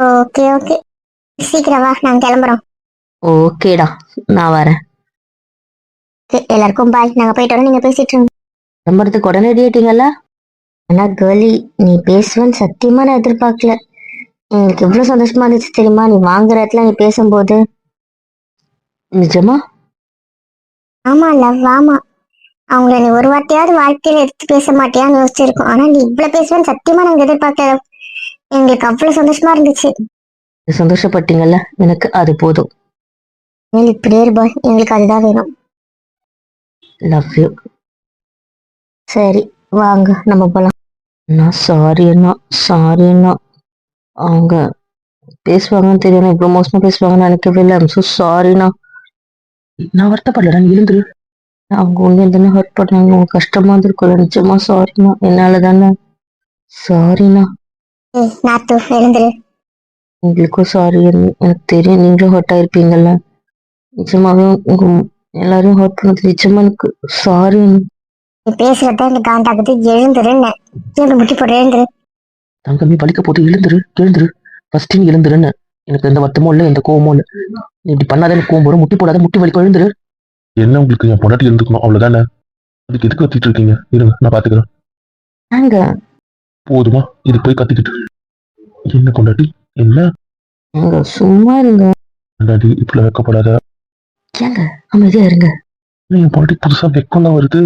Okay okay. சீக்கிரம் வா நாங்க கிளம்புறோம். ஓகேடா நான் வரேன். எல்லாருக்கும் பாய் நாங்க போயிட்டு வரோம் நீங்க பேசிட்டு இருங்க. கிளம்புறதுக்கு உடனே ரெடி ஆயிட்டீங்கல்ல? ஆனா கேர்லி நீ பேசுவேன்னு சத்தியமா நான் எதிர்பார்க்கல. எங்களுக்கு எவ்வளவு சந்தோஷமா இருந்துச்சு தெரியுமா? நீ வாங்குற இடத்துல நீ பேசும்போது. நிஜமா? ஆமா லவ் ஆமா. அவங்கள நீ ஒரு வார்த்தையாவது வாழ்க்கையில எடுத்து பேச மாட்டியான்னு யோசிச்சிருக்கோம். ஆனா நீ இவ்வளவு பேசுவேன்னு சத்தியமா நாங்க எதிர்பார்க்கல. எங்களுக்கு அவ்வளவு சந்தோஷமா இருந்துச்சு. நீ சந்தோஷப்பட்டீங்கல்ல? எனக்கு அது போதும். இப்படியே இரு பாய் எங்களுக்கு அதுதான் வேணும். லவ் யூ சரி வாங்க நம்ம போலாம். அண்ணா சாரி அண்ணா சாரி அண்ணா. அவங்க பேசுவாங்கன்னு தெரியும். இவ்வளவு மோசமா பேசுவாங்கன்னு நினைக்கவே இல்லை. ஐம் ஸோ சாரிண்ணா நான் வருத்தப்படலடா நீ எழுந்துரு. அவங்க உண்மையை தானே ஹர்ட் பண்ணாங்க உங்க கஷ்டமா இருந்திருக்கும்ல. நிச்சயமா சாரிண்ணா என்னால தானே சாரிண்ணா ஏய் நாத்து எழுந்துரு. உங்களுக்கும் சாரி எனக்கு தெரியும். நீங்களும் ஹர்ட் ஆயிருப்பீங்கல்ல. நிஜமாவே உங்க எல்லாரையும் ஹர்ட் பண்ணது நிஜமா எனக்கு சாரி நீ பேசுறத எனக்கு காண்டாக்குது எழுந்துருன்னு. எழுந்து முட்டி போட்டு எழுந்துரு. தங்கமே வலிக்க போது எழுந்துரு எழுந்துரு. ஃபர்ஸ்ட் நீ எழுந்துருன்னு. எனக்கு எந்த வருத்தமும் இல்லை எந்த கோவமும் இல்லை. நீ இப்படி பண்ணாத எனக்கு கோவம் வரும். முட்டி போடாத முட்டி வலிக்க எழுந்துரு. என்ன உங்களுக்கு என் பொண்டாட்டி இருந்துக்கணும்? அவ்வளவுதானே? அதுக்கு எதுக்கு கத்திட்டு இருக்கீங்க? இருங்க நான் பாத்துக்கிறேன். ஏங்க போதுமா? இதுக்கு போய் கத்திக்கிட்டு என்ன பொண்டாட்டி? என்ன? ஏங்க சும்மா இருங்க. பொண்டாட்டி இப்படி வைக்கப்படாத. ஏங்க அமைதியா இருங்க. என் பொண்டாட்டி புதுசா வெக்கம்லாம் வருது.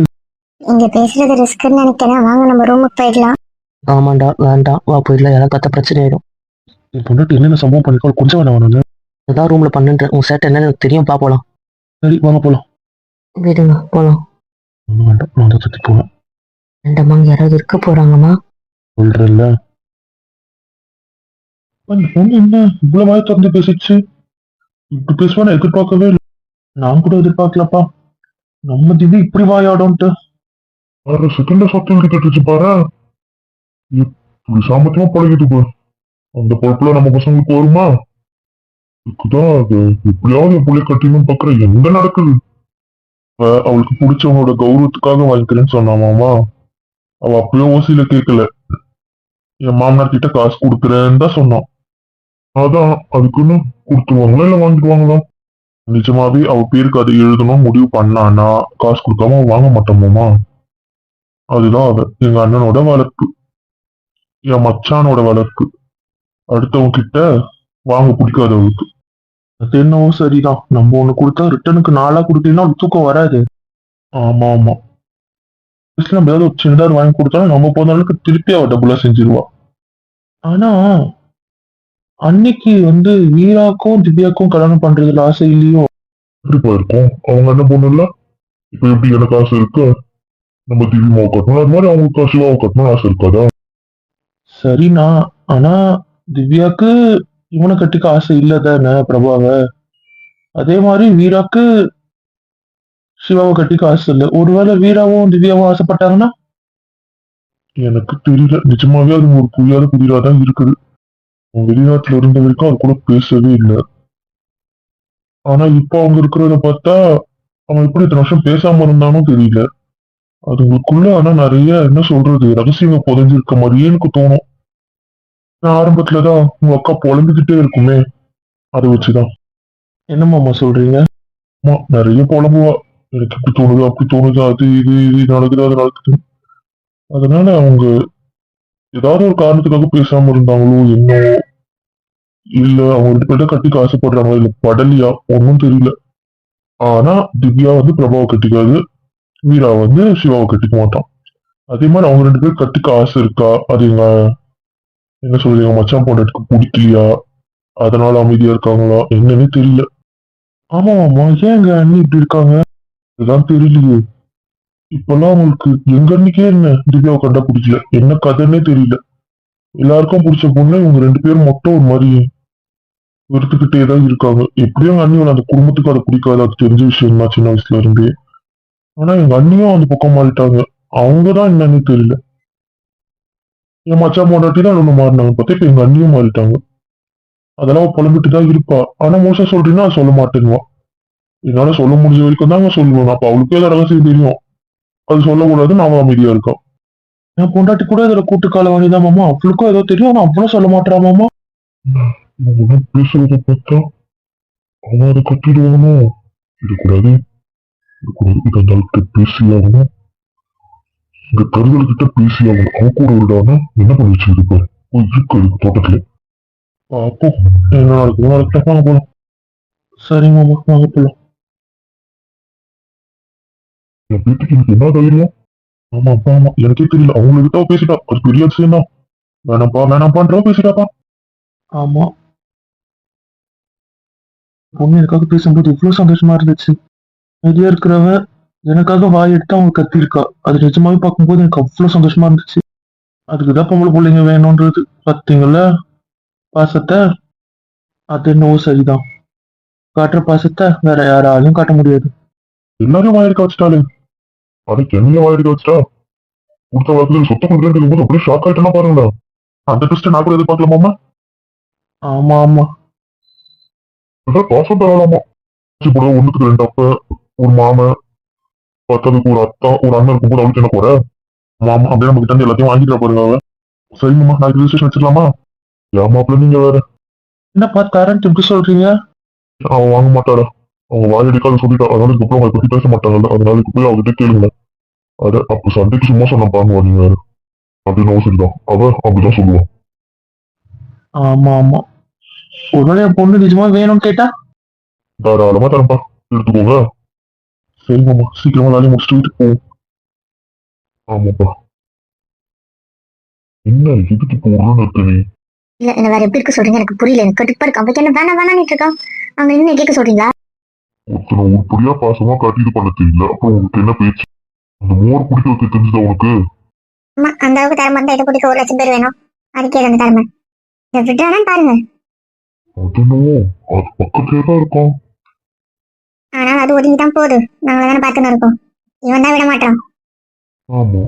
இங்க பேசுறது ரிஸ்க்னு நினைக்கிறேன். வாங்க நம்ம ரூமுக்கு போயிடலாம். ஆமாண்டா வேண்டாம். வா போயிடலாம். யாரும் கத்த பிரச்சனை ஆயிடும். என் பொண்டாட்டி என்னென்ன சம்பவம் பண்ணிக்கோ கொஞ்சம் வேணாம் வேணும்னு ஏதாவது ரூம்ல பண்ணுன்ற உன் சேட்டை என்னன்னு தெரியும். பா போலாம். சரி வாங்க போலாம். விடுங்க போலாம். ஒண்ணும் வேண்டாம். நான் தான் சுத்தி போவேன் வேண்டாமாங்க யாராவது இருக்க போறாங்கம்மா. அந்த பொண்ணு என்ன? இவ்வளவு வாய் திறந்து பேசிச்சு. இப்படி பேசுவான்னு எதிர்பார்க்கவே இல்லை. நான் கூட எதிர்பார்க்கலப்பா. நம்ம திடீர் இப்படி வாயாடும்ட்டு. அரை செகண்ட்ல சத்தம் எடுத்துட்டு பாரு. இப்படி சாமர்த்தியமா பழகிட்டு போ. அந்த பொழப்புல நம்ம பசங்களுக்கு வருமா? இதுக்குதான் அது. எப்படியாவது என் பிள்ளை கட்டின்னு பாக்குற எங்க நடக்குது? அவளுக்கு பிடிச்சவங்களோட கௌரவத்துக்காக வாங்கிக்கிறேன்னு சொன்னாமாமா. அவ அப்பயே ஓசியில கேட்கல என் மாமனார் கிட்ட காசு கொடுக்குறேன்னு தான் சொன்னான். அதான் அதுக்குன்னு கொடுத்துருவாங்களா இல்லை வாங்கிடுவாங்களா? நிஜமாவே அவ பேருக்கு அதை எழுதணும் முடிவு பண்ணானா? காசு கொடுக்காம வாங்க மாட்டோமோமா? அதுதான் அவ எங்க அண்ணனோட வளர்ப்பு. என் மச்சானோட வளர்ப்பு. அடுத்தவங்க கிட்ட வாங்க பிடிக்காது அவளுக்கு. அது என்னவோ சரிதான். நம்ம ஒண்ணு கொடுத்தா ரிட்டனுக்கு நாளா கொடுத்தீங்கன்னா தூக்கம் வராது. ஆமா ஆமா. வயசுல நம்ம ஏதாவது ஒரு சின்னதா வாங்கி கொடுத்தாலும் நம்ம போன அளவுக்கு திருப்பி அவ டபுளா செஞ்சிருவா. ஆனா அன்னைக்கு வந்து வீராக்கும் திவ்யாக்கும் கல்யாணம் பண்றதுல ஆசை இல்லையோ? கண்டிப்பா இருக்கும். அவங்க என்ன பொண்ணு இல்ல. இப்ப எப்படி எனக்கு ஆசை இருக்கு? நம்ம திவ்யாவை கட்டணும். அது மாதிரி அவங்களுக்கு சிவாவை கட்டணும் ஆசை இருக்காதா? சரிண்ணா. ஆனா திவ்யாக்கு இவனை கட்டிக்க ஆசை இல்ல தானே பிரபாவ? அதே மாதிரி வீராக்கு சிவாவை கட்டிக்க ஆசை இல்லை ஒருவேளை வீராவும் திவ்யாவும் ஆசைப்பட்டாங்கன்னா? எனக்கு தெரியல. நிஜமாவே அது ஒரு புரியாத புதிராதான் இருக்குது. அவன் வெளிநாட்டுல இருந்த வரைக்கும் அது கூட பேசவே இல்லை. ஆனா இப்ப அவங்க இருக்கிறத பார்த்தா அவன் எப்படி இத்தனை வருஷம் பேசாம இருந்தானும் தெரியல. அதுங்களுக்குள்ள ஆனா நிறைய என்ன சொல்றது ரகசியங்க புதைஞ்சிருக்க மாதிரியே எனக்கு தோணும். நான் ஆரம்பத்துலதான் உங்க அக்கா புலம்பிக்கிட்டே இருக்குமே. அதை வச்சுதான். என்னமாமா சொல்றீங்க? நிறைய புலம்புவா. எனக்கு இப்படி தோணுது அப்படி தோணுது அது இது இது நடக்குது அது நடக்குது. அதனால அவங்க ஏதாவது ஒரு காரணத்துக்காக பேசாம இருந்தாங்களோ என்னோ இல்ல அவங்க ரெண்டு கட்டி கட்டிக்க ஆசைப்படுறாங்களா இல்ல படலியா? ஒன்னும் தெரியல. ஆனா திவ்யா வந்து பிரபாவை கட்டிக்காது வீரா வந்து சிவாவை கட்டிக்க மாட்டான். அதே மாதிரி அவங்க ரெண்டு பேரும் கட்டிக்க ஆசை இருக்கா? அது எங்க என்ன சொல்றது எங்க மச்சான் பொண்டாட்டுக்கு பிடிக்கலையா? அதனால அமைதியா இருக்காங்களா? என்னன்னு தெரியல. ஆமா ஆமா ஏன் எங்க அண்ணி இப்படி இருக்காங்க? இதுதான் தெரியலையே. இப்பெல்லாம் அவங்களுக்கு எங்க அன்னைக்கே என்ன திவ்யாவை கண்டா பிடிக்கல என்ன கதைன்னே தெரியல. எல்லாருக்கும் பிடிச்ச பொண்ணு இவங்க ரெண்டு பேரும் மட்டும் ஒரு மாதிரி வெறுத்துக்கிட்டே தான் இருக்காங்க. எப்படியும் எங்க அண்ணியோட அந்த குடும்பத்துக்கு அதை பிடிக்காது. அது தெரிஞ்ச விஷயம் தான் சின்ன வயசுல இருந்தே. ஆனா எங்க அண்ணியும் அந்த பக்கம் மாறிட்டாங்க. அவங்கதான் என்னன்னு தெரியல. என் மச்சா பொண்டாட்டி தான் ஒண்ணு மாறினாங்க பார்த்தா இப்ப எங்க அண்ணியும் மாறிட்டாங்க. அதெல்லாம் அவ புலம்பிட்டு தான் இருப்பா. ஆனா மோசம் சொல்றீங்கன்னா சொல்ல மாட்டேங்குவான் என்னால சொல்ல முடிஞ்ச வரைக்கும் தான் நான் சொல்லுவேன். அப்ப அவளுக்கே ஏதாவது ரகசியம் தெரியும். அது சொல்லக்கூடாது நாம அமைதியா இருக்கோம் என் பொண்டாட்டி கூட இதுல கூட்டு கால வாணிதான் மாமா. அவளுக்கும் ஏதோ தெரியும் ஆனா அவளும் சொல்ல மாட்டா மாமா. பேசுறத பார்த்தா அவன் அதை கட்டிடுவானோ? இருக்கக்கூடாது. இருக்கக்கூடாது. பேசி ஆகணும் இந்த கருதல் கிட்ட பேசி ஆகணும் அவன் கூட விடாம என்ன பண்ணி வச்சிருக்க? போய் இருக்கு தோட்டத்துல. அப்போ என்ன நடக்கும் நடக்கட்டும் வாங்க போலாம். சரி மாமா வாங்க போலாம். என் வீட்டுக்கு எனக்கு என்ன தைரியம்? ஆமா அப்பா ஆமா. எனக்கே தெரியல. அவங்க கிட்ட பேசிட்டா. அது பெரிய விஷயம் தான் வேணாம்ப்பா வேணாம்ப்பான்றா பேசிட்டாப்பா. ஆமா. பொண்ணு எனக்காக பேசும்போது இவ்வளவு சந்தோஷமா இருந்துச்சு. வெளியே இருக்கிறவ எனக்காக வாய் எடுத்து அவங்க கத்திருக்கா அது நிஜமாவே பார்க்கும்போது எனக்கு அவ்வளவு சந்தோஷமா இருந்துச்சு. அதுக்குதான் பொம்பளை பிள்ளைங்க வேணும்ன்றது. பார்த்தீங்கல்ல பாசத்தை? அது என்னவோ சரிதான். காட்டுற பாசத்தை வேற யாராலையும் காட்ட முடியாது. எல்லாரையும் வாயடிக்க வச்சுட்டாளே. அதுக்கு என்னைய வாயடிக்க வச்சுட்டா? கொடுத்த வாக்குல சொத்த கொடுக்குறேன் போது அப்படியே ஷாக் ஆயிட்டேன்னா பாருங்களேன். அந்த டெஸ்ட் நான் கூட எதிர்பார்க்கலாமா ஆமா ஆமா. பாசம் தரலாமா கூட ஒண்ணுக்கு ரெண்டு அப்ப ஒரு மாமன் பத்ததுக்கு ஒரு அத்தா ஒரு அண்ணன் போது அவளுக்கு என்ன போற மாமா அப்படியே நம்ம கிட்ட எல்லாத்தையும் வாங்கிட்டு பாருங்க அவ சரிங்கம்மா நாளைக்கு ரிஜிஸ்ட்ரேஷன் வச்சிடலாமா? ஏன் மாப்பிள்ள நீங்க வேற? என்னப்பா தரேன்ட்டு இப்படி சொல்றீங்க? அவன் வாங்க மாட்டாடா. அவங்க வாயடிக்காத சொல்லிட்டா அதனால இதுக்கப்புறம் அவங்க பத்தி பேச மாட்டாங்கல்ல. அதனால இதுக்கு போய் அவகிட்ட கேளுங்க. அட அப்ப சண்டைக்கு சும்மா சொன்ன பாங்க நீங்க வேற? அப்படின்னு சரிதான். அவ அப்படிதான் சொல்லுவான் ஆமா ஆமா. என் பொண்ணு நிஜமா வேணும்னு கேட்டா? தாராளமா தரப்பா எடுத்துக்கோங்க. சரிங்கம்மா சீக்கிரமா வேலையை முடிச்சுட்டு வீட்டுக்கு போவோம் ஆமாப்பா. என்ன எதுக்கு போறோம்னு இருக்க நீ? இல்ல என்ன வேற எப்படி இருக்க சொல்றீங்க? எனக்கு புரியல. எனக்கு கட்டுப்பா இருக்கு. அவனுக்கு என்ன வேணாம் வேணான்னு இருக்கான் அவங்க இன்னும் கேட்க சொல்றீங்களா? ஒருத்தனை உருப்படியா பாசமா காட்டி இது பண்ண தெரியல. அப்புறம் உனக்கு என்ன பேச்சு? அந்த மோர் குடிக்க வைக்க தெரிஞ்சுதா உனக்கு? ஆமா அந்த அளவுக்கு தரமா இருந்தா இதை குடிக்க ஒரு லட்சம் பேர் வேணும்? அதுக்கே அந்த தரமை. இதை விட்டானா பாருங்க. அது என்னவோ அது பக்கத்துலயே தான் இருக்கும் ஆனால் அது ஒதுங்கி தான் போகுது. நாங்கள தானே பார்த்துன்னு இருக்கோம். இவன் தான் விட மாட்டான். ஆமா.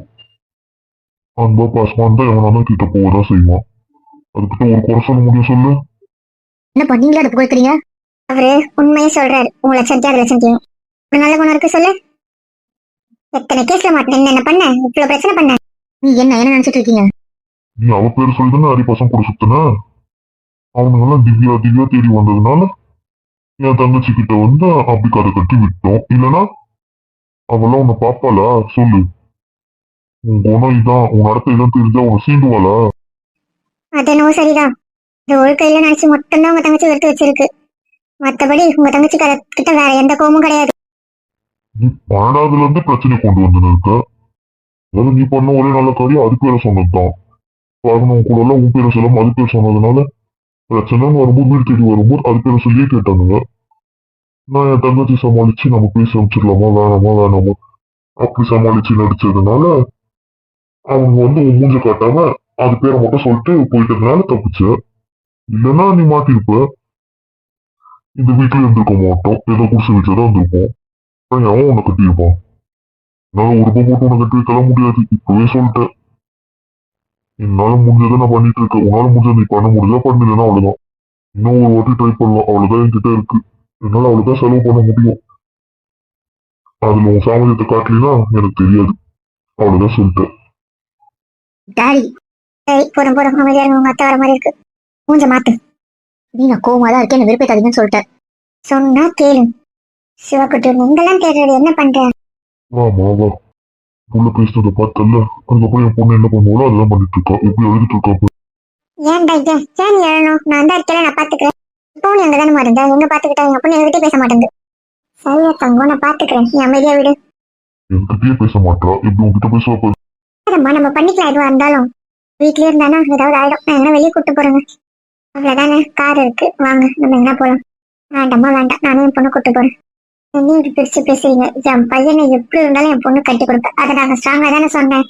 அன்பா பாசமா இருந்தா எவனாலும் கிட்ட போகதான் செய்வான். அதுக்கிட்ட ஒரு குறை சொல்ல முடியும் சொல்லு. என்ன பண்ணீங்களா அதை புகழ்த்துறீங்க அவரு உண்மையே சொல்றாரு. உன் லட்சம் அது லட்சம் ஒரு நல்ல குணம் இருக்கு சொல்லு. எத்தனை கேஸ்ல மாட்டேன்? என்ன பண்ண? இவ்வளவு பிரச்சனை பண்ண? நீ என்ன என்ன நினைச்சிட்டு இருக்கீங்க? நீ அவ பேர் சொல்லி தானே ஹரி பசங்க கூட சுத்தின? அவனுங்கெல்லாம் திவ்யா திவ்யா தேடி வந்ததுனால என் தங்கச்சி கிட்ட வந்து அப்படி கதை கட்டி விட்டோம். இல்லனா அவெல்லாம் உன்னை பாப்பாளா சொல்லு. உன் குணம் இதான். உன் நடத்த இதான் தெரிஞ்சா உன்னை சீண்டுவாளா? அது என்னவோ சரிதான். இது ஒழுக்க இல்ல நினைச்சு மட்டும்தான் உங்க தங்கச்சி வெறுத்து வச்சிருக்கு. மத்தபடி உங்க தங்கச்சி கிட்ட வேற எந்த கோமும் கிடையாது. நீ பன்னெண்டாவதுல இருந்து பிரச்சனை கொண்டு வந்து இருக்க. அதாவது நீ பண்ண ஒரே நல்ல காரியம் அது பேரை சொன்னதுதான். பாருங்க கூட எல்லாம் உன் பேரை சொல்லாம அது பேர் சொன்னதுனால பிரச்சனைன்னு வரும்போது வீடு தேடி வரும்போது அது பேரை சொல்லியே கேட்டானுங்க. நான் என் தங்கச்சி சமாளிச்சு நம்ம பேச அமைச்சிடலாமா வேணாமா? வேணாமா? அப்படி சமாளிச்சு நடிச்சதுனால அவங்க வந்து உன் மூஞ்ச காட்டாம அது பேரை மட்டும் சொல்லிட்டு போயிட்டதுனால தப்பிச்ச. இல்லைன்னா நீ மாட்டிருப்ப இந்த வீட்டில் இருந்திருக்க மாட்டோம். ஏதோ குடிசை வச்சதா இருந்திருப்போம். அப்புறம் அவன் உன்னை கட்டியிருப்பான் என்னால் ஒரு போட்டு உன்னை கட்டி வைக்கல முடியாது. இப்பவே சொல்லிட்டேன். என்னால முடிஞ்சதை நான் பண்ணிட்டு இருக்கேன். உன்னால முடிஞ்சது நீ பண்ண முடிஞ்சா பண்ணலன்னா அவ்வளவுதான். இன்னும் ஒரு வாட்டி ட்ரை பண்ணலாம். அவ்வளவுதான் என்கிட்ட இருக்கு. என்னால அவ்வளவுதான் செலவு பண்ண முடியும். அதுல உன் சாமர்த்தியத்தை காட்டலினா எனக்கு தெரியாது. அவ்வளவுதான் சொல்லிட்டேன். டாடி சரி போதும் போதும். அமைதியா உங்க அத்தை வர மாதிரி இருக்கு. மூஞ்ச மாத்து. நீங்க கோவமா தான் இருக்கேன் விருப்பத்தாதீங்கன்னு சொல்லிட்டேன். சொன்னா கேளு. சிவக்குட்டி நீங்களாம் தேடுறது என்ன பண்ற? ஆமா வா புள்ள பேசுனதை பார்த்தல அதுக்கப்புறம் என் பொண்ணு என்ன பண்ணுவாளோ அதெல்லாம் பண்ணிட்டு இருக்கா. எப்படி எழுதிட்டு இருக்கா. ஏன்டா ஏன் ஏன் நீ எழணும் நான் தான் இருக்கேன் நான் பாத்துக்கிறேன். இப்போ நீ அங்க தானே இருந்தா? எங்க பாத்துக்கிட்டா எங்க பொண்ணு என்கிட்ட பேச மாட்டேங்குது. சரியா தங்கம் நான் பாத்துக்கிறேன். நீ அமைதியா விடு. என்கிட்டயே பேச மாட்டா. எப்படி உன்கிட்ட பேசுவா நம்ம பண்ணிக்கலாம் எதுவா இருந்தாலும். வீட்லயே இருந்தானா? ஏதாவது ஆயிடும். நான் எங்கன்னா வெளியே கூட்டு போறேங்க? அவ்வளவுதானே? கார் இருக்கு. வாங்க நம்ம எங்கன்னா போலாம். வேண்டாம்மா வேண்டாம். நானும் என் பொண்ணு கூட்டு போறேன். நீ இப்படி பிரிச்சு பேசுறீங்க? என் பையனை எப்படி இருந்தாலும் என் பொண்ணு கட்டி கொடுப்பேன். அதை நாங்க ஸ்ட்ராங்கா தானே சொன்னேன்.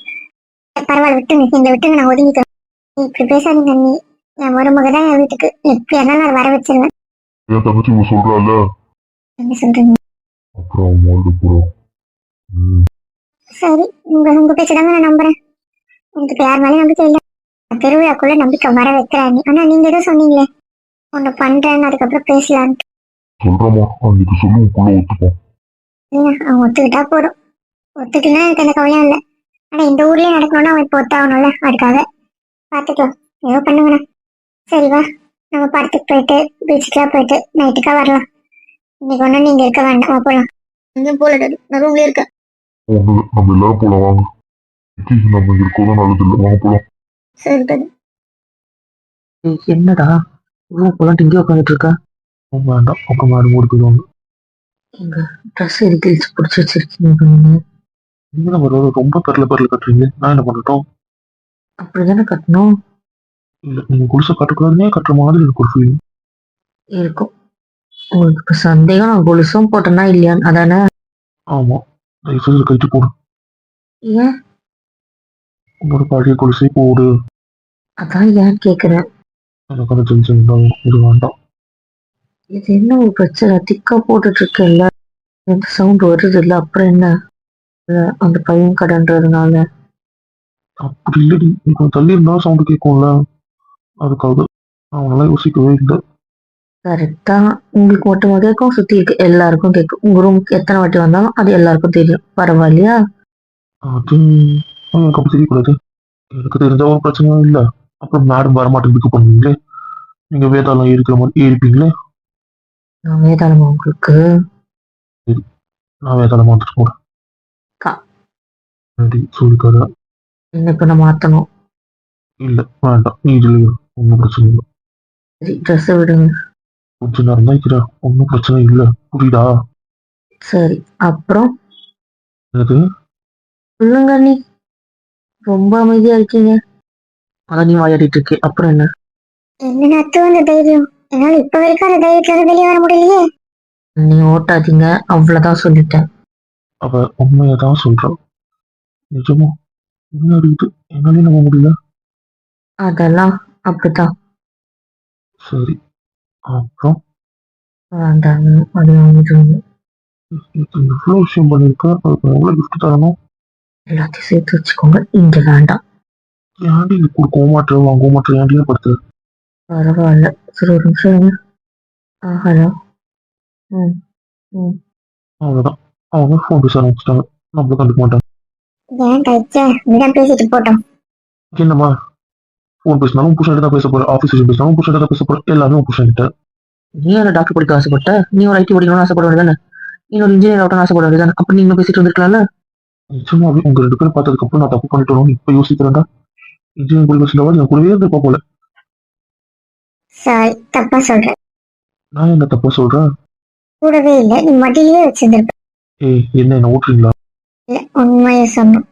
பரவாயில்ல விட்டுங்க எங்களை விட்டுங்க நான் ஒதுங்கிக்கிறேன். நீ இப்படி பேசாதீங்க நீ என் மருமக தான் என் வீட்டுக்கு. எப்படி இருந்தாலும் அதை வர வச்சிருவேன். என் தங்கச்சி இவ சொல்றாள் என்ன சொல்றீங்க? அப்புறம் போறோம் சரி உங்க உங்க பேச்சுதாங்க நான் நம்புறேன். எனக்கு இப்ப யார் மேலேயும் நம்பிக்கை இல்லை. திருவிழாக்குள்ள நம்பிக்கை வர வைக்கிறாங்க ஆனா நீங்க ஏதோ சொன்னீங்களே. ஒண்ணு பண்றேன்னு அதுக்கப்புறம் பேசலான்ட்டு. சொல்றமா அன்னைக்கு சொல்லி ஒத்துப்பான் ஏங்க, அவன் ஒத்துக்கிட்டா போதும். ஒத்துக்கினா எனக்கு எந்த கவலையும் இல்லை. ஆனா இந்த ஊர்லயே நடக்கணும்னா அவன் இப்போ ஒத்தாகணும்ல அதுக்காக. பாத்துக்கலாம் ஏதோ பண்ணுங்கண்ணா. சரி வா. நம்ம படத்துக்கு போயிட்டு பீச்சுக்கெல்லாம் போயிட்டு நைட்டுக்கா வரலாம். இன்னைக்கு ஒன்றும் நீங்க இருக்க வேண்டாம் வா போலாம். எங்கேயும் போல டாடி நான் ரூம்ல இருக்கேன். நம்ம எல்லாரும் போலாம் வாங்க. நம்ம இங்க இருக்கோம் நல்லது இல்லை வாங்க போலாம். ஏய், என்னடா? ரூம் போலான்ட்டு இங்கே உட்காந்துட்டு இருக்க? வேண்டாம் அப்புறம் மேடம் ஓடி போயிடுவாங்க எங்க ட்ரெஸ் இழுத்து பிடிச்சி வச்சிருக்கீங்க நீங்க வர ரொம்ப பெரல பெரல கட்டுறீங்க. நான் என்ன பண்ணட்டும்? அப்படிதானே கட்டணும். இல்ல நீங்க குடிசை கட்டக்கூடாதுன்னே கட்டுற மாதிரி எனக்கு ஒரு ஃபீலிங் இருக்கும். உங்களுக்கு இப்ப சந்தேகம் நான் கொலுசும் போட்டேனா இல்லையான்னு அதானே? ஆமா. தயவு செய்து கழிச்சு போடு. ஏன்? உன்னோட பழைய குடிசை போடு. அதான் ஏன் கேக்குறேன்? எனக்கு அந்த டென்ஷன் இருந்தாலும் இது வேண்டாம். இது என்ன ஒரு பிரச்சனை? திக்கா போட்டுட்டு இருக்கேன்ல எந்த சவுண்ட் வருது இல்ல அப்புறம் என்ன? இல்ல, அந்த பையன் கடன்றதுனால. அப்படி இல்லடி. நீ கொஞ்சம் தள்ளி இருந்தா சவுண்டு கேட்கும்ல அதுக்காக நான் அவனெல்லாம் யோசிக்கவே இல்லை. கரெக்டா உங்களுக்கு மட்டுமா கேட்கும் சுத்தி இருக்க. எல்லாருக்கும் கேட்கும் உங்க ரூமுக்கு எத்தனை வாட்டி வந்தாலும் அது எல்லாருக்கும் தெரியும். பரவாயில்லையா? அது எனக்கு அப்படி தெரியக்கூடாது எனக்கு தெரிஞ்ச ஒரு பிரச்சனையும் இல்லை. அப்புறம் மேடம் வர மாட்டேன் பிக்கப் பண்ணுவீங்களே? நீங்க வேதாளம் இருக்கிற மாதிரி ஏறிப்பீங்களே? நான் வேதாளமா உங்களுக்கு. நான் வேதாளம் வந்துட்டு போறேன். கா. ரெடி சொல்லிக்காத. என்ன இப்ப நான் மாத்தணும்? இல்ல வேண்டாம். நீ இதுல ஒன்றும் பிரச்சனை இல்லை. சரி ட்ரெஸ் விடுங்க. கொஞ்ச நேரம் தான் இருக்கிறேன். ஒன்றும் பிரச்சனை இல்லை. புரியுதா? சரி அப்புறம்? எனக்கு சொல்லுங்க நீ ரொம்ப அமைதியா இருக்கீங்க. அதான் நீ வாயாடிட்டு இருக்கே. அப்புறம் என்ன? என்ன நத்து வந்த தைரியம்? என்னால இப்ப வரைக்கும் அந்த தைரியத்துல இருந்து வெளியே வர முடியலையே. நீ ஓட்டாதீங்க. அவ்வளவுதான் சொல்லிட்டேன். அவ உண்மையை தான் சொல்றான் நிஜமா? என்ன இருக்குது? என்னாலே நம்ப முடியல. அதெல்லாம் அப்படித்தான். சரி. அப்புறம்? வேண்டாங்க அது இவ்வளோ விஷயம் பண்ணியிருக்கேன் அதுக்கு எவ்வளோ கிஃப்ட் தரணும்? எல்லாத்தையும் சேர்த்து வச்சுக்கோங்க. இங்க வேண்டாம். ஏன்டி இது கொடுக்கவும் மாட்டேன் வாங்கவும் மாட்டேன் ஏன்டி படுத்து பரவாயில்ல. சரி ஒரு நிமிஷம் இருங்க. ஆ ஹலோ. ம் ம். அவ்வளோதான் அவங்க ஃபோன் பேச ஆரம்பிச்சிட்டாங்க. நம்மள கண்டுக்க மாட்டாங்க. ஏன் கைச்ச இதான் பேசிட்டு போட்டோம். என்னம்மா? ஃபோன் பேசினாலும் புருஷன் தான் பேச போறேன் ஆஃபீஸ் விஷயம் பேசினாலும் புருஷன் தான் பேச போறேன் எல்லாமே புருஷன் கிட்ட நீ என்ன டாக்டர் படிக்க ஆசைப்பட்ட? நீ ஒரு ஐடி படிக்கணும்னு ஆசைப்பட வேண்டியதானே நீ ஒரு இன்ஜினியர் ஆகணும்னு ஆசைப்பட வேண்டியதானே அப்ப நீங்க பேசிட்டு வந்திருக்கலாம்ல? நிச்சயமாவே உங்க ரெண்டு பேரும் பார்த்ததுக்கு அப்புறம் நான் தப்பு பண்ணிட்டோம் இப்ப யோசிக்கிறேன்டா. இன்ஜினியரிங் படிக்க வச்சுட்டு என் கூடவே இருந்திருப்பா போல. சாரி தப்பா சொல்றேன். நான் என்ன தப்பா சொல்றேன்? கூடவே இல்ல நீ மடியிலேயே வச்சிருந்திருப்ப. ஏய் என்ன என்ன ஓட்டுறீங்களா? இல்ல உண்மையை சொன்னோம்.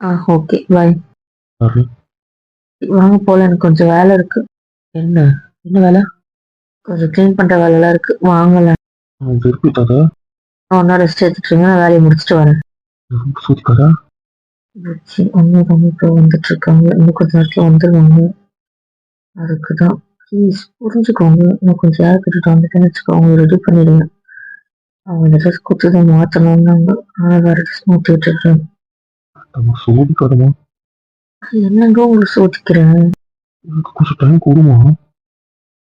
ஆ ஓகே பாய் யாரு? வாங்க போல எனக்கு கொஞ்சம் வேலை இருக்கு. என்ன? என்ன வேலை? கொஞ்சம் க்ளீன் பண்ற வேலை எல்லாம் இருக்கு. வாங்கல அவன் வெறுப்பிட்டாத? ஒன்னா ரெஸ்ட் எடுத்துட்டு இருங்க நான் வேலையை முடிச்சுட்டு வரேன். சூத்திக்காதா வச்சு அம்மா தான் இப்போ வந்துட்டு இருக்காங்க இன்னும் கொஞ்ச நேரத்துல வந்துருவாங்க. அதுக்குதான். ப்ளீஸ் புரிஞ்சுக்கோங்க. இன்னும் கொஞ்சம் யார் கிட்ட வந்துட்டேன்னு வச்சுக்கோங்க. ரெடி பண்ணிடுங்க. அவங்க ட்ரெஸ் கொடுத்து தான் மாத்தணும்னாங்க. ஆனால் வேற ட்ரெஸ் மாற்றிட்டு இருக்கேன் சோதிக்காதமா என்னங்க உங்களுக்கு சோதிக்கிறேன் கொஞ்சம் டைம் கொடுமா.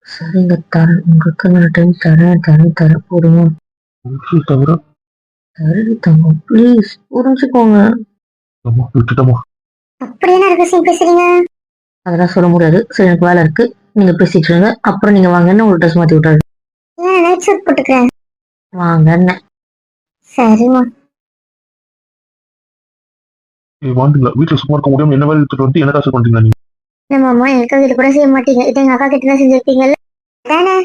சரிங்க தரேன். உங்களுக்கு நான் டைம் தரேன் தரேன் ஒரு விஷயம் தவிர தரேன் தங்க ப்ளீஸ் புரிஞ்சுக்கோங்க. நம்ம விட்டுட்டோமா அப்படி என்ன ரகசியம் பேசுறீங்க? அதெல்லாம் சொல்ல முடியாது. சரி எனக்கு வேலை இருக்கு. நீங்க பேசிட்டு இருங்க. அப்புறம் நீங்க வாங்கன்னு ஒரு ட்ரெஸ் மாத்தி விட்டாரு? ஏன் நைட் சூட் போட்டுக்கிறேன்? வாங்கன்னு சரிம்மா. வாண்டிங்களா வீட்டுல சும்மா இருக்க முடியாம என்ன வேலை எடுத்துட்டு வந்து என்ன காசு பண்றீங்க நீங்க? நம்ம அம்மா எனக்கு வீட்டு கூட செய்ய மாட்டீங்க. இது எங்க அக்கா கிட்ட தான் செஞ்சிருப்பீங்கல்ல. அதானே?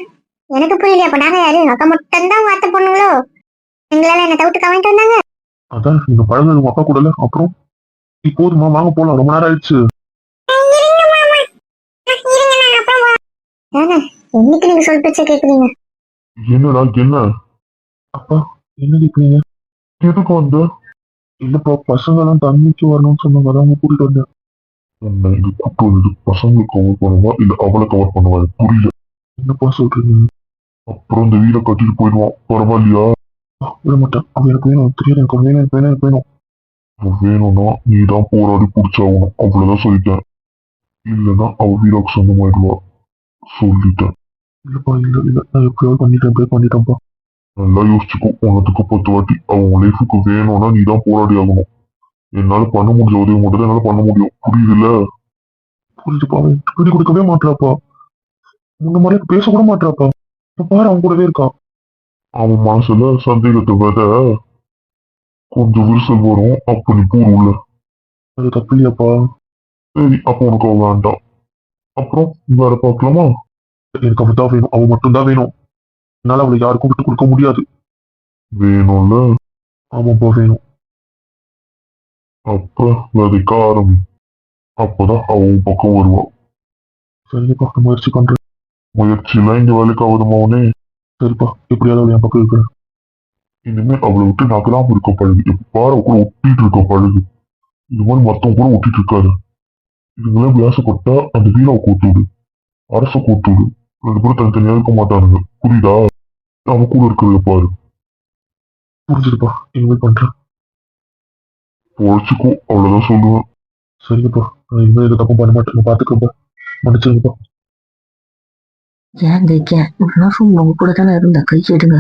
எனக்கு புரியல அப்ப நாங்க யாரு? எங்க அக்கா மட்டும் தான் வார்த்தை பொண்ணுங்களோ? எங்களால என்ன தவிட்டு கவனிட்டு வந்தாங்க. அதான் நீங்க பழகுறது உங்க அக்கா கூட இல்ல அப்புறம்? நீ போதுமா வாங்க போலாம் ரொம்ப நேரம் ஆயிடுச்சு. என்னைக்கு நீங்க சொல் பேச்ச கேக்குறீங்க? என்னடா என்ன? அப்பா என்ன கேக்குறீங்க? எதுக்கு வந்த? இல்லப்பா பசங்க எல்லாம் தண்ணிக்கு வரணும்னு சொன்னாங்க அதான் கூட்டிட்டு வந்தேன். என்ன இது கூட்டு பசங்களை கவர் பண்ணுவா இல்ல அவளை கவர் பண்ணுவா புரியல. என்னப்பா சொல்றீங்க? அப்புறம் இந்த வீட கட்டிட்டு போயிடுவான் பரவாயில்லையா? விட மாட்டேன் எனக்கு வேணும் தெரியாது எனக்கு வேணும் எனக்கு வேணும் எனக்கு வேணும். வேணும்னா நீ தான் போராடி பிடிச்சாகணும். அவ்வளவுதான் சொல்லிட்டேன். இல்லைன்னா அவ வீடாக்கு சொந்தமாயிடுவா. சொல்லிட்டேன். இல்லப்பா இல்ல இல்ல. நான் எப்படியாவது பண்ணிட்டேன் எப்படியாவது பண்ணிட்டேன்ப்பா. நல்லா யோசிச்சுக்கோ. உனக்கு பத்து வாட்டி அவன் லைஃபுக்கு வேணும்னா நீ தான் போராடி ஆகணும். என்னால பண்ண முடிஞ்ச உதவி மட்டும் என்னால பண்ண முடியும். புரியுதுல்ல? புரியுதுப்பா அவன் பிடி கொடுக்கவே மாட்டாப்பா முன்ன மாதிரி பேச கூட மாட்டாப்பா இப்ப பாரு அவன் கூடவே இருக்கான். அவன் மனசுல சந்தேகத்தை வித கொஞ்சம் விரிசல் வரும். அப்ப நீ பூர் உள்ள அது தப்பு இல்லையாப்பா? சரி அப்போ உனக்கு அவள் வேண்டாம். அப்புறம் வேற பார்க்கலாமா? எனக்கு அவன் தான் வேணும். அவன் மட்டும்தான் வேணும். என்னால அவளை யாருக்கும் விட்டு கொடுக்க முடியாது. வேணும்ல? ஆமாப்பா வேணும். அப்ப விதைக்க ஆரம்பி அப்பதான் அவன் பக்கம் வருவான் சரிப்பா முயற்சி பண்றேன். முயற்சியில இங்க வேலைக்கு ஆகுது மௌனே. சரிப்பா எப்படியாவது அவளை என் பக்கம் இருக்கிறேன் இனிமேல் அவளை விட்டு நகராம இருக்க பழகு. எப்பாரு கூட ஒட்டிட்டு இருக்க பழகு. இது மாதிரி மத்தவங்க கூட ஒட்டிட்டு இருக்காரு இதுங்களே வியாசப்பட்டா அந்த வீணாவை கூத்துடு அரச கூத்துடு ரெண்டு பேரும் தனித்தனியா இருக்க மாட்டானுங்க. புரியுதா? அவன் கூட இருக்கிறத பாரு. புரிஞ்சுதுப்பா. இனிமேல் பண்றேன். பொழைச்சிக்கும் அவ்வளவுதான் சொல்லுவேன். சரிப்பா நான் இனிமேல் எது தப்பும் பண்ண மாட்டேன். நான் பாத்துக்கப்பா மன்னிச்சிருங்கப்பா. ஏங்க ஏன் இவ்வளோ நேரம் உங்க கூட தானே இருந்த? கை எடுங்க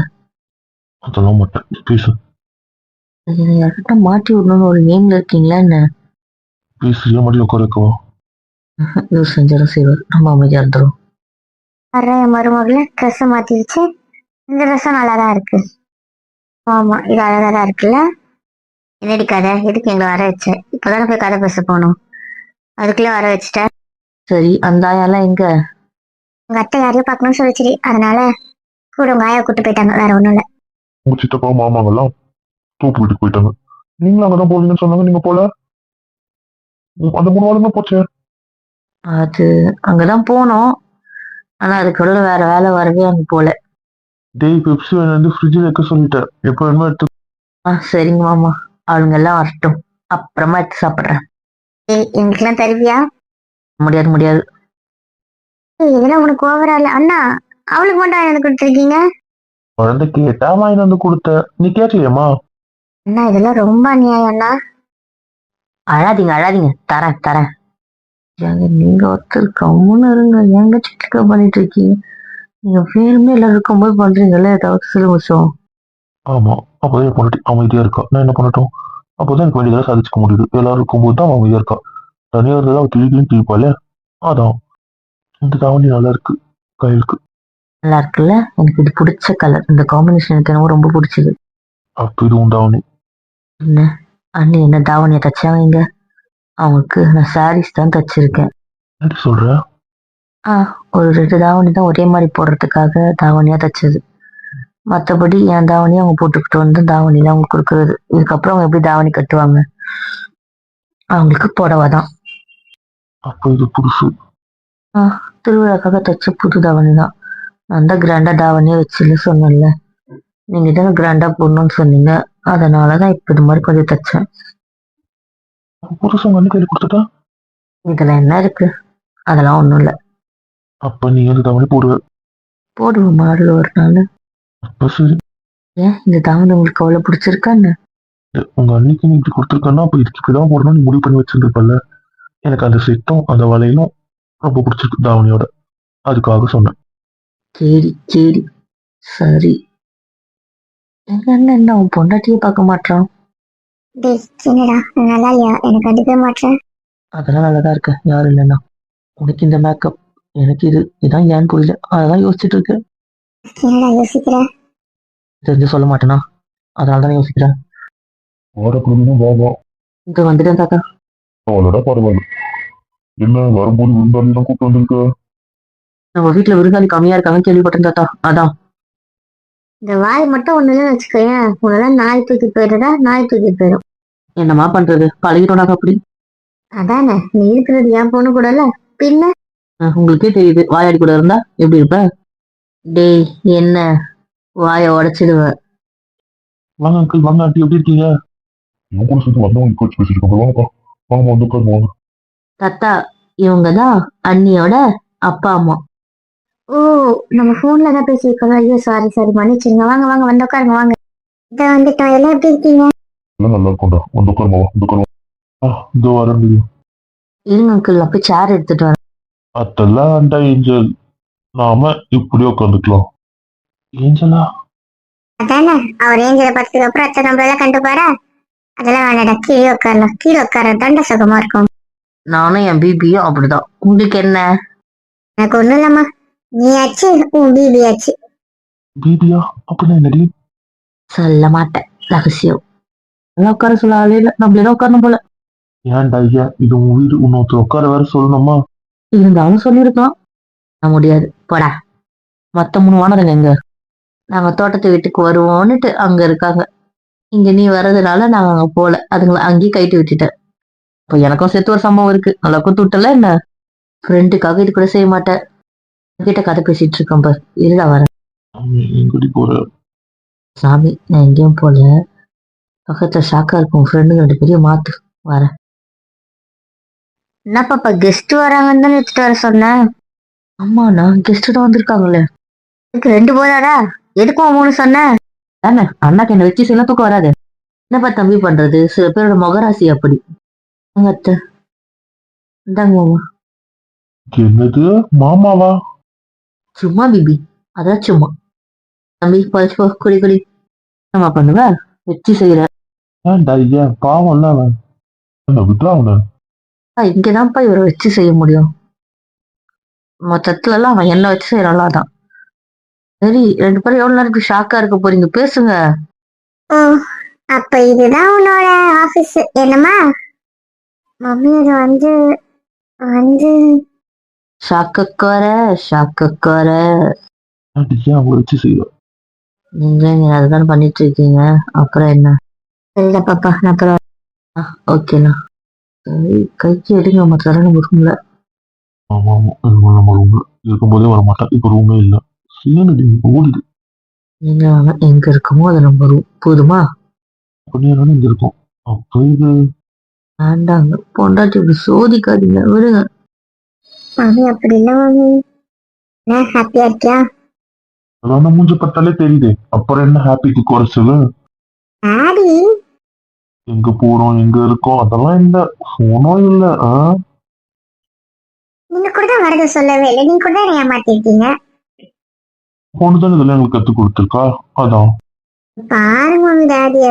அதெல்லாம் மாட்டேன். பேசு என்னை யார்கிட்ட மாட்டி விடணும்னு ஒரு நேம்ல இருக்கீங்களா என்ன? பேசுறியா மடி உட்கார வைக்கவா இது செஞ்சாலும் செய்வார் நம்ம அமைதியா இருந்துரும். வர்ற என் மருமகள ட்ரெஸ் மாத்திருச்சு. இந்த ட்ரெஸ்ஸும் நல்லா தான் இருக்கு. ஆமா இது அழகா தான் இருக்குல்ல? என்னடி கதை? எதுக்கு எங்களை வர வச்ச? இப்பதானே போய் கதை பேச போனோம். அதுக்குள்ள வர வச்சுட்ட சரி அந்த ஆயாலாம் எங்க? உங்க அத்தை யாரையும் பார்க்கணும்னு சொல்லிச்சு. அதனால கூட உங்க ஆயா கூட்டு போயிட்டாங்க. வேற ஒண்ணும் இல்ல. உங்க சித்தப்பா மாமாங்கெல்லாம் தோப்பு வீட்டுக்கு போயிட்டாங்க. நீங்களும் அங்கதான் போவீங்கன்னு சொன்னாங்க. நீங்க போல? அந்த மூணு வாரமே போச்சே? அது அங்கதான் போனோம். ஆனா அதுக்குள்ள வேற வேலை வரவே அங்க போல. டேய் பெப்சி வந்து ஃப்ரிட்ஜில் வைக்க சொல்லிட்டேன். எப்போ வேணுமோ எடுத்து ஆ சரிங்க மாமா. அவளுங்க எல்லாம் வரட்டும். அப்புறமா எடுத்து சாப்பிட்றேன். ஏய் எங்களுக்கெல்லாம் தருவியா? முடியாது முடியாது. இதெல்லாம் உனக்கு ஓவரா இல்ல? அண்ணா அவளுக்கு மட்டும் எனக்கு கொடுத்துருக்கீங்க? குழந்தை கேட்டா வாங்கி வந்து கொடுத்த. நீ கேட்கலையம்மா? அண்ணா இதெல்லாம் ரொம்ப அநியாயம் அண்ணா. அழாதீங்க அழாதீங்க. தரேன் தரேன். ஏங்க நீங்க ஒருத்தர் கம்முன்னு இருங்க. ஏங்க சிக்கா பண்ணிட்டு இருக்கீங்க? நீங்க வேணுமே எல்லாரும் இருக்கும்போது பண்றீங்கல்ல? ஏதாவது சில விஷயம் ஆமா அப்போதான் என் பொண்ணு அமைதியா இருக்கா? நான் என்ன பண்ணட்டும்? அப்போதான் எனக்கு வேண்டியதெல்லாம் சாதிச்சுக்க முடியுது. எல்லாரும் இருக்கும்போது தான் அவன் அமைதியா இருக்கா? தனியா இருந்தா அவன் கிளிக்கிளின்னு கிழிப்பாளே அதான். இந்த தாவணி நல்லா இருக்கு கையிலுக்கு. நல்லா இருக்குல்ல எனக்கு இது பிடிச்ச கலர் இந்த காம்பினேஷன் எனக்கு என்னவோ ரொம்ப பிடிச்சது. அப்ப இதுவும் தாவணி. என்ன? அண்ணி என்ன தாவணியை தச்சாங்க இங்க அவங்களுக்கு நான் சாரீஸ் தான் தச்சிருக்கேன். என்ன சொல்ற? ஆ ஒரு ரெண்டு தாவணி தான் ஒரே மாதிரி போடுறதுக்காக தாவணியா தச்சது. மற்றபடி என் தாவணியை அவங்க போட்டுக்கிட்டு வந்து தாவணி தான் அவங்களுக்கு கொடுக்குறது. இதுக்கப்புறம் அவங்க எப்படி தாவணி கட்டுவாங்க? அவங்களுக்கு புடவை தான். அப்ப இது புதுசு. திருவிழாக்காக தச்ச புது தாவணி தான் நான் தான் கிராண்டா தாவணியே வச்சுல சொன்னேன்ல நீங்க தானே கிராண்டா போடணும்னு சொன்னீங்க அதனால தான் இப்போ இது மாதிரி கொஞ்சம் தச்சேன் உங்க அண்ணன் கையில கொடுத்துட்டா இதுல என்ன இருக்கு அதெல்லாம் ஒன்றும் இல்லை அப்ப நீ அந்த தாவணி போடுவ போடுவோம் மாடல் ஒரு நாள் அப்ப சரி ஏன் இந்த தாவணி உங்களுக்கு அவ்வளோ பிடிச்சிருக்கா என்ன உங்க அன்னைக்கு நீ இப்படி கொடுத்துருக்கன்னா அப்ப இதுக்கு இப்படிதான் போடணும் நீ முடிவு பண்ணி வச்சிருந்திருப்பல்ல எனக்கு அந்த செட்டும் அந்த வலையிலும் ரொம்ப பிடிச்சிருக்கு தாவணியோட. அதுக்காக சொன்னேன். சரி சரி. சரி. எங்க அண்ணன் என்ன? அவன் பொண்டாட்டியே பார்க்க மாட்டான் டேய் சின்னடா நல்லா இல்லையா? எனக்கு கண்டுக்கவே மாட்டேன் அதெல்லாம் நல்லதா இருக்கு. யாரும் இல்லைன்னா. உனக்கு இந்த மேக்கப் எனக்கு இது இதான் ஏன்னு புரியல? அதெல்லாம் யோசிச்சுட்டு இருக்கேன் என்னடா யோசிக்கிற? தெரிஞ்சு சொல்ல மாட்டேனா? அதனால தான் யோசிக்கிறேன் வாடக்குழுவினா வா வா. இங்க வந்துட்டேன் தாத்தா. அவளோட பரவாயில்ல. என்ன வரும்போது விருந்தாளிலாம் கூப்பிட்டு வந்திருக்க? நம்ம வீட்டுல விருந்தாளி கம்மியா இருக்காங்கன்னு கேள்விப்பட்டேன் தாத்தா அதான் இந்த வாய் மட்டும் ஒண்ணு இல்லைன்னு வச்சுக்கோயேன். உன்னெல்லாம் நாய் தூக்கி போயிடுறதா? நாய் தூக்கி போயிடும். என்னம்மா பண்றது? பழகிட்டோனாக்க அப்படி அதானே? நீ இருக்கிறது என் பொண்ணு கூட இல்ல. பின்ன? அஹ், உங்களுக்கே தெரியுது. வாயாடி கூட இருந்தா எப்படி இருப்ப? டேய் என்ன? வாயை உடைச்சிடுவ. வாங்க அங்கிள் வாங்க. ஆண்டி எப்படி இருக்கீங்க? என் கூட சேர்ந்து வந்தவங்க வச்சு பேசிட்டு இருக்காங்க. வாங்கப்பா. வாங்க வந்து உட்காருங்க வாங்க. தாத்தா இவங்க தான் அண்ணியோட அப்பா அம்மா. ஓ நம்ம போன்ல தான் பேசியிருக்கோம். ஐயோ சாரி சாரி மன்னிச்சிருங்க. வாங்க வாங்க வந்து உட்காருங்க வாங்க. இத வந்துட்டோம். எல்லாம் எப்படி இருக்கீங்க? எல்லாம் நல்லா இருக்கும்டா. வந்து உட்காருமா வந்து உட்காருமா ஆ இதோ வரேன் இருங்க அங்கிள் போய் சேர் எடுத்துட்டு வரேன். அதெல்லாம் வேண்டாம் ஏஞ்சல். நாம இப்படி உட்காந்துக்கலாம். ஏஞ்சலா? அதானே? அவர் ஏஞ்சல பார்த்ததுக்கு அப்புறம் அத்தை நம்மளெல்லாம் கண்டுப்பாரா அதெல்லாம் வேணாடா கீழே உட்காரலாம். கீழே உட்கார தண்ட சுகமா இருக்கும். நானும் என் பிபியும் அப்படிதான். உங்களுக்கு என்ன? எனக்கு ஒண்ணும் இல்லம்மா. நீயாச்சு உன் பிபியாச்சு. பிபியா? அப்படின்னா என்னடி? சொல்ல மாட்டேன். ரகசியம். நல்லா உட்கார சொல்ல ஆளே இல்லை. நம்மளே உட்காரணும் போல. ஏன்டா ஐயா? இது உன் வீடு. இன்னொருத்தர் உட்கார வேற சொல்லணுமா? இருந்தாலும் சொல்லியிருக்கலாம். நான் முடியாது. போடா. மத்த மூணு வானருங்க எங்க நாங்க தோட்டத்து வீட்டுக்கு வருவோன்னுட்டு அங்க இருக்காங்க. இங்க நீ வர்றதுனால நாங்க அங்க போல. அதுங்களை அங்கேயே கைட்டு விட்டுட்டேன். இப்போ எனக்கும் சேர்த்து ஒரு சம்பவம் இருக்கு. நல்லா குத்துட்டல என்ன? ஃப்ரெண்டுக்காக இது கூட செய்ய மாட்டேன். கிட்ட கதை பேசிட்டு இருக்கேன் பார். இருடா வரேன். சாமி, நான் எங்கேயும் போல. பக்கத்துல ஷாக்கா இருக்கும். ஃப்ரெண்டுங்க ரெண்டு பேரையும் மாத்து. வரேன். என்ன பாப்பா கெஸ்ட் வராங்கன்னு எடுத்துட்டு வர சொன்னேன் அம்மா நான் கெஸ்ட் தான் வந்திருக்காங்களே. இதுக்கு ரெண்டு போதாடா எதுக்கும் மூணு சொன்ன? தானே? அண்ணாக்கு என்ன வச்சு சில தூக்கம் வராது. என்னப்பா தம்பி பண்றது? சில பேரோட முகராசி அப்படி. அங்க அத்தை இந்தாங்க மாமா. என்னது? மாமாவா? சும்மா பிபி. அதான் சும்மா. தம்பி பழிச்சு போ குடி குடி நம்ம பண்ணுவ? வச்சு செய்யற ஏன்டா ஐயா பாவம் இல்ல அவன். என்ன அவனை? இங்கதான்ப்பா இவரை வச்சு செய்ய முடியும். மொத்தத்துல எல்லாம் அவன் என்ன வச்சு செய்யறான்ல அதான். சரி ரெண்டு பேரும் எவ்வளவு நேரம் ஷாக்கா இருக்க போறீங்க? பேசுங்க. அப்ப இதுதான் உன்னோட ஆபீஸ் என்னம்மா? மம்மி அது வந்து வந்து ஷாக்கக்கோர ஷாக்கக்கோர ஏன் அவளை வச்சு நீங்க இங்க அதுதான் பண்ணிட்டு இருக்கீங்க. அப்புறம் என்ன? இல்ல பாப்பா நான் அப்புறம் ஓகேண்ணா சரி கைக்கு எடுங்க மற்ற நம்ம ரூம்ல ஆமா ஆமா இவன் நம்ம ரூம்ல இருக்கும்போதே வர மாட்டான் இப்ப ரூமே இல்ல. சீனடி ஓடிடு. நீங்க எங்க இருக்கமோ அது நம்ம ரூம் போதுமா? பண்ணி இங்க இருக்கோம்? அப்ப இது வேண்டாங்க. பொண்டாட்டி இப்படி சோதிக்காதீங்க. விடுங்க. மம்மி அப்படி இல்ல மம்மி என்ன ஹாப்பியா இருக்கியா? அதான் மூஞ்ச பார்த்தாலே தெரியுது. அப்புறம் என்ன ஹாப்பிக்கு குறைச்சல்? டாடி எங்க போறோம் எங்க இருக்கோம்? அதெல்லாம் இல்ல. போனோம் இல்ல. ஆ? நீங்க கூட தான் வரத சொல்லவே இல்லை. நீங்க கூட தான் ஏமாத்திருக்கீங்க? பொண்ணு தானே இதெல்லாம் எங்களுக்கு கத்து கொடுத்துருக்கா? அதான். பாருங்க மம்மி டாடிய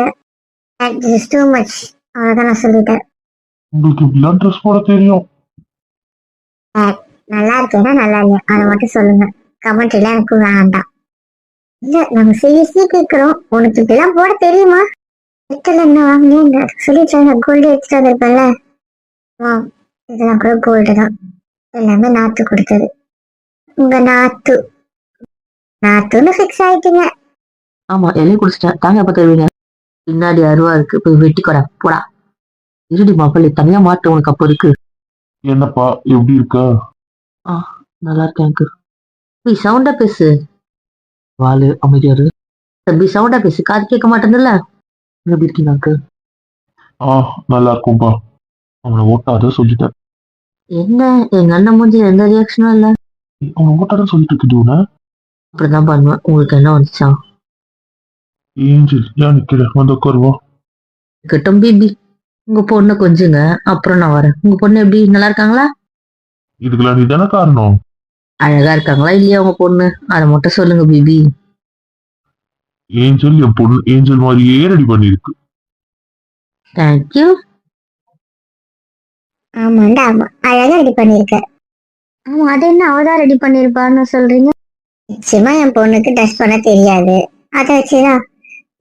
இஸ் டூ மச் அவ்வளவுதான் நான் சொல்லிட்டேன். உங்களுக்கு இப்படிலாம் ட்ரெஸ் போட தெரியும். நல்லா இருக்கேன்னா நல்லா இல்லையா அதை மட்டும் சொல்லுங்க. கமெண்ட் எல்லாம் எனக்கு வேண்டாம். இல்ல நம்ம சீரியஸா கேக்குறோம். உனக்கு இப்படிலாம் போட தெரியுமா? எத்தல என்ன வாங்கினேன் சொல்லிட்டு கோல்டு எடுத்துட்டு வந்திருப்பேன்ல. ஆ இதெல்லாம் கூட கோல்டு தான். எல்லாமே நாத்து கொடுத்தது. உங்க நாத்து. நாத்துன்னு ஃபிக்ஸ் ஆயிட்டீங்க. ஆமா இலையை குடிச்சிட்டேன். தாங்க எப்ப தருவீங்க. பின்னாடி அருவா இருக்கு. போய் வெட்டிக்கோடா. போடா. இருடி மாப்பிள்ளை தனியா மாட்டு உனக்கு அப்போ இருக்கு. என்னப்பா எப்படி இருக்க? நல்லா இருக்கேன் எனக்கு போய் சவுண்டா பேசு. வாலு அமைதியாரு தம்பி சவுண்டா பேசு. காது கேட்க மாட்டேன்ல எப்படி இருக்கீங்க ஆ நல்லா இருக்கும்பா. அவனை ஓட்டாத சொல்லிட்டேன். என்ன? எங்க அண்ணன் மூஞ்சி எந்த ரியாக்ஷனும் இல்ல? அவனை ஓட்டாத சொல்லிட்டு இருக்குது உன அப்படிதான் பண்ணுவேன். உங்களுக்கு என்ன வந்துச்சா? ஏஞ்சல் ஏன் நிக்கிற வந்து உட்காருவா இருக்கட்டும் பிபி. உங்க பொண்ணு கொஞ்சுங்க. அப்புறம் நான் வரேன். உங்க பொண்ணு எப்படி? நல்லா இருக்காங்களா? இதுக்கெல்லாம் நீ தானே காரணம்? அழகா இருக்காங்களா இல்லையா உங்க பொண்ணு? அதை மட்டும் சொல்லுங்க பிபி. ஏஞ்சல் என் பொண்ணு ஏஞ்சல் மாதிரியே ரெடி பண்ணிருக்கு தேங்க்யூ ஆமாண்டா ஆமா. அழகா ரெடி பண்ணிருக்க ஆமா அது என்ன? அவதான் ரெடி பண்ணிருப்பான்னு சொல்றீங்க? நிச்சயமா என் பொண்ணுக்கு ட்ரெஸ் பண்ண தெரியாது. அதை வச்சுதான்.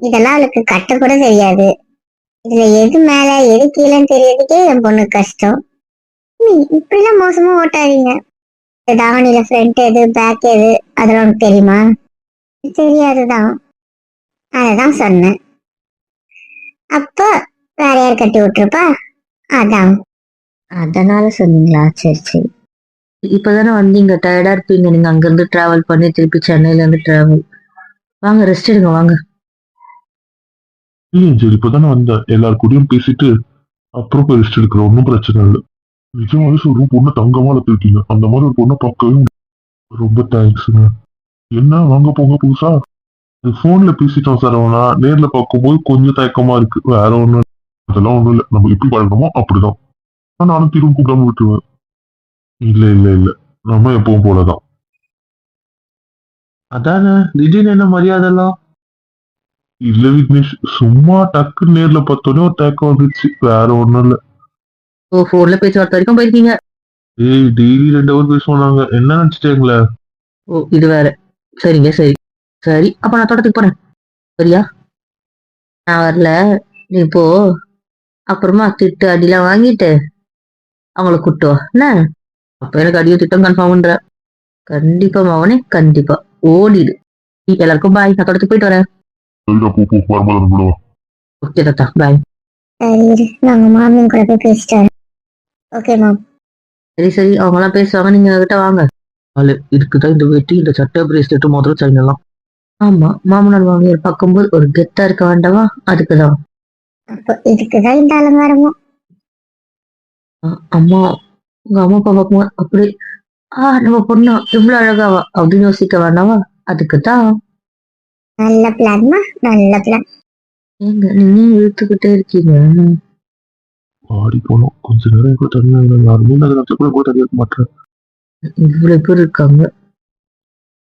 இதெல்லாம் அவளுக்கு கட்ட கூட தெரியாது. இதுல எது மேல எது கீழேன்னு தெரியறதுக்கே என் பொண்ணுக்கு கஷ்டம். நீ இப்படிலாம் மோசமா ஓட்டாதீங்க. தாவணியில ஃப்ரண்ட் எது பேக் எது அதெல்லாம் உனக்கு தெரியுமா? தெரியாதுதான். அததான் சொன்னேன். அப்ப வேற யார் கட்டி விட்டுருப்பா? அதான். அதனால சொன்னீங்களா? சரி சரி. இப்பதானே வந்தீங்க டயர்டா இருப்பீங்க. நீங்க அங்க இருந்து டிராவல் பண்ணி திருப்பி சென்னையில இருந்து டிராவல் வாங்க ரெஸ்ட் எடுங்க வாங்க. இல்ல ஏஞ்சல் இப்பதானே வந்தேன் எல்லார் கூடயும் பேசிட்டு அப்புறம் ரெஸ்ட் எடுக்கிறேன் ஒன்றும் பிரச்சனை இல்லை. நிஜமாவே ஒரு பொண்ணு தங்கமாக வளர்த்துருக்கீங்க. அந்த மாதிரி ஒரு பொண்ணை பார்க்கவே ரொம்ப தேங்க்ஸுங்க என்ன வாங்க போங்க புதுசா? ஃபோன்ல பேசிட்டோம் சார் அவனா. நேர்ல பார்க்கும்போது கொஞ்சம் தயக்கமா இருக்கு. வேற ஒன்றும் அதெல்லாம் ஒன்றும் இல்லை. நம்ம எப்படி பழகணுமோ அப்படிதான். நானும் திரும்ப கூப்பிடாம விட்டுருவேன். இல்லை இல்லை இல்லை. நம்ம எப்பவும் போலதான். அதானே. திடீர்னு என்ன மரியாதை எல்லாம் இல்ல விக்னேஷ் சும்மா டக்கு நேர்ல பார்த்தோன்னே ஒரு தயக்கம் வந்துச்சு. வேற ஒண்ணும் இல்ல. ஓ போன்ல பேச்சுவார்த்தை வரைக்கும் போயிருக்கீங்க. ஏய் டெய்லி ரெண்டு ஹவர் பேசுவோம் நாங்க என்ன நினைச்சிட்டீங்களே ஓ இது வேற. சரிங்க சரி. சரி அப்ப நான் தோட்டத்துக்கு போறேன். சரியா? நான் வரல. நீ போ. அப்புறமா திட்டு அடிலாம் வாங்கிட்டு அவங்கள கூட்டு வா. என்ன? அப்ப எனக்கு அடியோ திட்டம் கன்ஃபார்ம்ன்ற கண்டிப்பா மவனே கண்டிப்பா. ஓடிடு. எல்லாருக்கும் பாய் நான் தோட்டத்துக்கு போயிட்டு வரேன். சரிடா போ போ வரும்போது கூட ஓகே தாத்தா பாய் நாங்க மாமியும் கூட போய் பேசிட்டு வரேன் ஓகே மேம் சரி சரி அவங்க எல்லாம் பேசுவாங்க. நீங்க கிட்ட வாங்க. அது இதுக்குதான் இந்த வெட்டி இந்த சட்டை பிரேஸ்லெட் முதல்ல எல்லாம் ஆமா மாமனார் மாமியார் பார்க்கும்போது ஒரு கெத்தா இருக்க வேண்டாமா? அதுக்குதான். அப்போ இதுக்குதான் இந்த அலங்காரமும் அ- அம்மா உங்க அம்மா அப்பா பார்க்கும்போது அப்படி ஆ நம்ம பொண்ணா இவ்வளவு அழகாவா அப்படின்னு யோசிக்க வேண்டாமா? அதுக்குதான். நல்ல பிளான்மா நல்ல பிளான் ஏங்க நீங்க இழுத்துக்கிட்டே இருக்கீங்க? ஆடி போனோம். கொஞ்ச நேரம் கூட இல்லை யாருமே நேரத்துல கூட கூட தனியா இருக்க மாட்டேன். இவ்வளவு பேர் இருக்காங்க.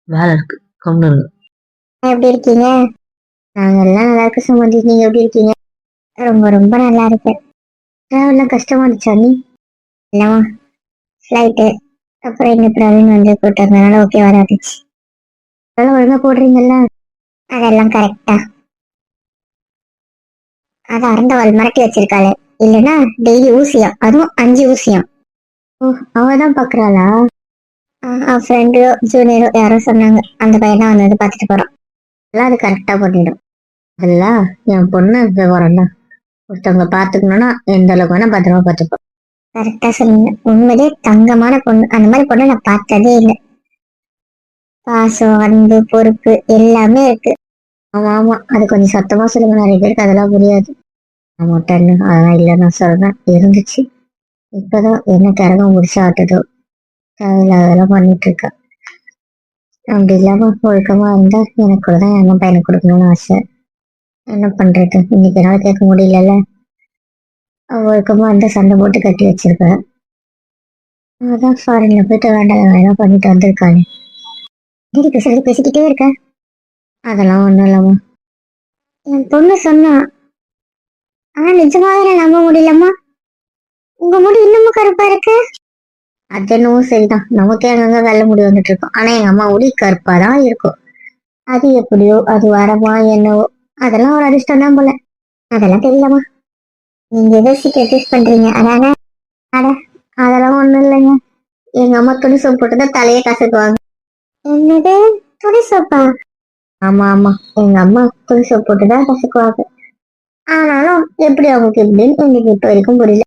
வேலை இருக்கு. கம்முனு எப்படி இருக்கீங்க? நாங்க எல்லாம் நல்லா இருக்க சுமதி. நீங்க எப்படி இருக்கீங்க? ரொம்ப ரொம்ப நல்லா இருக்கேன். டிராவல்லாம் கஷ்டமா இருந்துச்சா நீ இல்லவா ஃப்ளைட்டு அப்புறம் எங்க பிரவீன் வந்து கூட்டதுனால ஓகே வராதுச்சு. அதெல்லாம் ஒழுங்கா போடுறீங்கல்ல? அதெல்லாம் கரெக்டா அது அறந்தவள் மிரட்டி வச்சிருக்காளே. இல்லைன்னா டெய்லி ஊசியம். அதுவும் அஞ்சு ஊசியம். ஓ அவதான் பாக்குறாளா ஃப்ரெண்டோ ஜூனியரோ யாரோ சொன்னாங்க. அந்த பையன் தான் வந்து பார்த்துட்டு போறான். எல்லாம் அது கரெக்டா பண்ணிடும். அதெல்லாம் என் பொண்ணு விவரம் தான் ஒருத்தவங்க பாத்துக்கணும்னா எந்த அளவுக்கு வேணா பத்திரமா பார்த்துப்போம் கரெக்டா சொன்னீங்க. உண்மையிலே தங்கமான பொண்ணு. அந்த மாதிரி பொண்ணு நான் பார்த்ததே இல்லை. பாசம் அன்பு பொறுப்பு எல்லாமே இருக்கு. ஆமா ஆமா. அது கொஞ்சம் சத்தமா சொல்லுங்க. நிறைய பேருக்கு அதெல்லாம் புரியாது. ஆமா அதெல்லாம் இல்லை நான் சொல்றேன். இருந்துச்சு. இப்பதான் என்ன கரகம் முடிச்சு ஆட்டுதோ. தேவையில்லாதெல்லாம் பண்ணிட்டு இருக்கேன் அப்படி இல்லாம ஒழுக்கமா இருந்தா எனக்கு கூட தான் என் பையனுக்கு கொடுக்கணும்னு ஆசை. என்ன பண்றது? இன்னைக்கு என்னால கேட்க முடியலல்ல. ஒழுக்கமா இருந்தா சண்டை போட்டு கட்டி வச்சிருப்பேன் அதான் ஃபாரின்ல போயிட்டு வேண்டாம். வேணாம் பண்ணிட்டு வந்திருக்கானே. பேசிக்கிட்டே இருக்கேன் அதெல்லாம் ஒண்ணும் இல்லம்மா. என் பொண்ணு சொன்னா ஆனா நிஜமாவே நம்ப முடியலம்மா. உங்க முடி இன்னமும் கருப்பா இருக்கு? அது என்னவோ சரிதான். நமக்கே அங்கங்க வெள்ள முடி வந்துட்டு இருக்கும். ஆனா எங்க அம்மா முடி கருப்பா தான் இருக்கும். அது எப்படியோ அது வரமா என்னவோ அதெல்லாம் ஒரு அதிர்ஷ்டம் தான் போல. அதெல்லாம் தெரியலம்மா. நீங்க எதோ சீக்கிரம் பண்றீங்க? அதானே அட அதெல்லாம் ஒண்ணும் இல்லைங்க. எங்க அம்மா துணி சோப்பு போட்டு தான் தலையை கசக்குவாங்க. என்னது? துணி சோப்பா? ஆமா ஆமா. எங்க அம்மா புதுசை போட்டுதான் போட்டு கசக்குவாங்க ஆனாலும் எப்படி அவங்களுக்கு எப்படின்னு எனக்கு இப்ப வரைக்கும் புரியல.